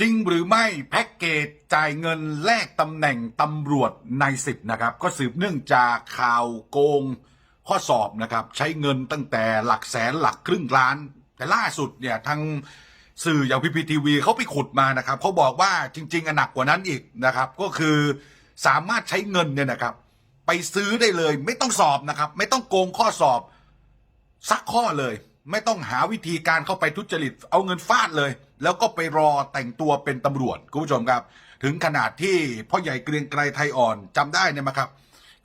จริงหรือไม่แพ็กเกจจ่ายเงินแลกตำแหน่งตำรวจในสิบนะครับ ก็สืบเนื่องจากข่าวโกงข้อสอบนะครับ ใช้เงินตั้งแต่หลักแสนหลักครึ่งล้าน แต่ล่าสุดเนี่ยทางสื่ออย่างพีพีทีวีเขาไปขุดมานะครับเขาบอกว่าจริง ๆอะหนักกว่านั้นอีกนะครับ ก็คือสามารถใช้เงินเนี่ยนะครับ ไปซื้อได้เลย ไม่ต้องสอบนะครับ ไม่ต้องโกงข้อสอบ สักข้อเลย ไม่ต้องหาวิธีการเข้าไปทุจริต เอาเงินฟาดเลย แล้วก็ไปรอแต่งตัวเป็นตำรวจคุณผู้ชมครับ ถึงขนาดที่พ่อใหญ่เกรียงไกรไทยอ่อนจำได้เนี่ยมั้ยครับ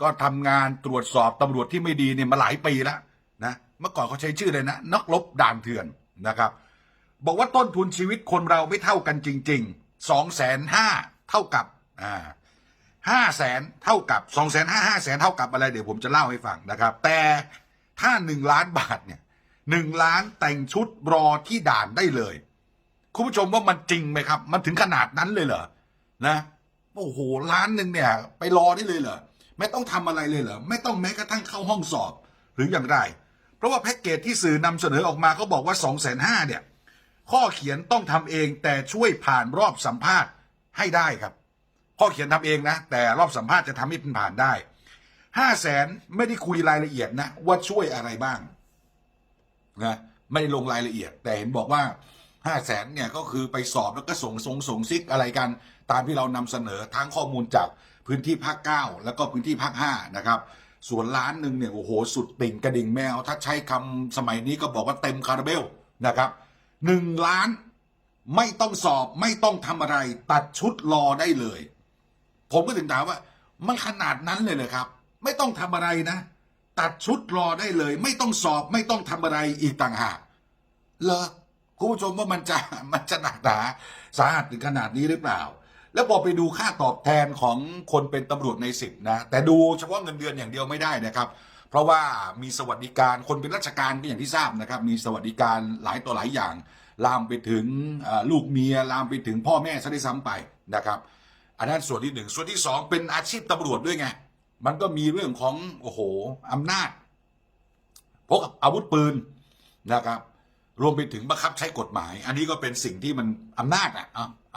ก็ทำงานตรวจสอบตำรวจที่ไม่ดีเนี่ยมาหลายปีแล้วนะเมื่อก่อนเขาใช้ชื่อเลยนะนักรบด่านเถื่อนนะครับ บอกว่าต้นทุนชีวิตคนเราไม่เท่ากันจริงๆสองแสนห้าเท่ากับอ่าห้าแสนเท่ากับสองแสนห้าห้าแสนเท่ากับอะไรเดี๋ยวผมจะเล่าให้ฟังนะครับ แต่ถ้าหนึ่งล้านบาทเนี่ย หนึ่งล้านแต่งชุดรอที่ด่านได้เลย คุณผู้ชมว่ามันจริงไหมครับ มันถึงขนาดนั้นเลยเหรอนะโอ้โหล้านหนึ่งเนี่ย ไปรอได้เลยเหรอไม่ต้องทำอะไรเลยเหรอไม่ต้องแม้กระทั่งเข้าห้องสอบ หรืออย่างไร เพราะว่าแพ็กเกจที่สื่อนำเสนอออกมาเขาบอกว่าสองแสนห้าเนี่ย ข้อเขียนต้องทำเองแต่ช่วยผ่านรอบสัมภาษณ์ให้ได้ครับ ข้อเขียนทำเองนะ แต่รอบสัมภาษณ์จะทำให้ผ่านได้ห้าแสนไม่ได้คุยรายละเอียดนะ ว่าช่วยอะไรบ้าง นะไม่ได้ลงรายละเอียด แต่เห็นบอกว่าห้าแสนเนี่ยก็คือไปสอบแล้วก็ส่งส่งส่งซิกอะไรกัน ตามที่เรานำเสนอทั้งข้อมูลจากพื้นที่ภาคเก้าแล้วก็พื้นที่ภาคห้านะครับ ส่วนล้านหนึ่งเนี่ยโอ้โหสุดติ่งกระดิ่งแมว ถ้าใช้คำสมัยนี้ก็บอกว่าเต็มคาราเบลนะครับหนึ่งล้านไม่ต้องสอบไม่ต้องทำอะไร ตัดชุดรอได้เลย ผมก็ถึงถามว่า มันขนาดนั้นเลยเลยครับ ไม่ต้องทำอะไรนะ ตัดชุดรอได้เลย ไม่ต้องสอบไม่ต้องทำอะไรอีกต่างหากเหรอคุณผู้ชมว่ามันจะมันจะหนักหนาสาหัสถึงขนาดนี้หรือเปล่า แล้วพอไปดูค่าตอบแทนของคนเป็นตำรวจในสิบนะ แต่ดูเฉพาะเงินเดือนอย่างเดียวไม่ได้นะครับ เพราะว่ามีสวัสดิการคนเป็นราชการก็อย่างที่ทราบนะครับ มีสวัสดิการหลายต่อหลายอย่าง ลามไปถึงลูกเมียลามไปถึงพ่อแม่ซะด้ซ้ำไปนะครับ อันนั้นส่วนที่หนึ่งส่วนที่สองเป็นอาชีพตำรวจด้วยไง มันก็มีเรื่องของโอ้โหอำนาจพกอาวุธปืนนะครับ รวมไปถึงบังคับใช้กฎหมาย อันนี้ก็เป็นสิ่งที่มันอำนาจอะ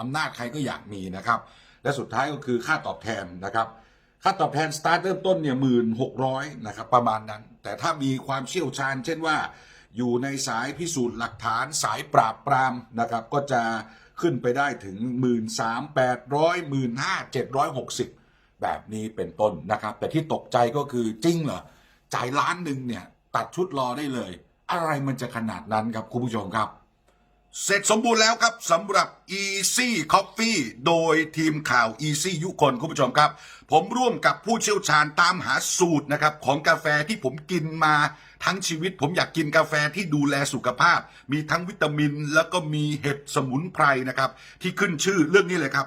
อำนาจใครก็อยากมีนะครับ และสุดท้ายก็คือค่าตอบแทนนะครับ ค่าตอบแทนสตาร์ทเริ่มต้นเนี่ยหมื่นหกร้อยนะครับประมาณนั้น แต่ถ้ามีความเชี่ยวชาญ เช่นว่า อยู่ในสายพิสูจน์หลักฐานสายปราบปรามนะครับ ก็จะขึ้นไปได้ถึง1 3 8 0 0 1 5 7 6 0 แบบนี้เป็นต้นนะครับ แต่ที่ตกใจก็คือจริงเหรอจ่ายล้านหนึ่งเนี่ย ตัดชุดรอได้เลย อะไรมันจะขนาดนั้นครับคุณผู้ชมครับ เสร็จสมบูรณ์แล้วครับสำหรับ Easy Coffee โดยทีมข่าว Easy ยุคนคุณผู้ชมครับ ผมร่วมกับผู้เชี่ยวชาญตามหาสูตรนะครับ ของกาแฟที่ผมกินมาทั้งชีวิต ผมอยากกินกาแฟที่ดูแลสุขภาพ มีทั้งวิตามิน แล้วก็มีเห็ดสมุนไพรนะครับ ที่ขึ้นชื่อเรื่องนี้เลยครับ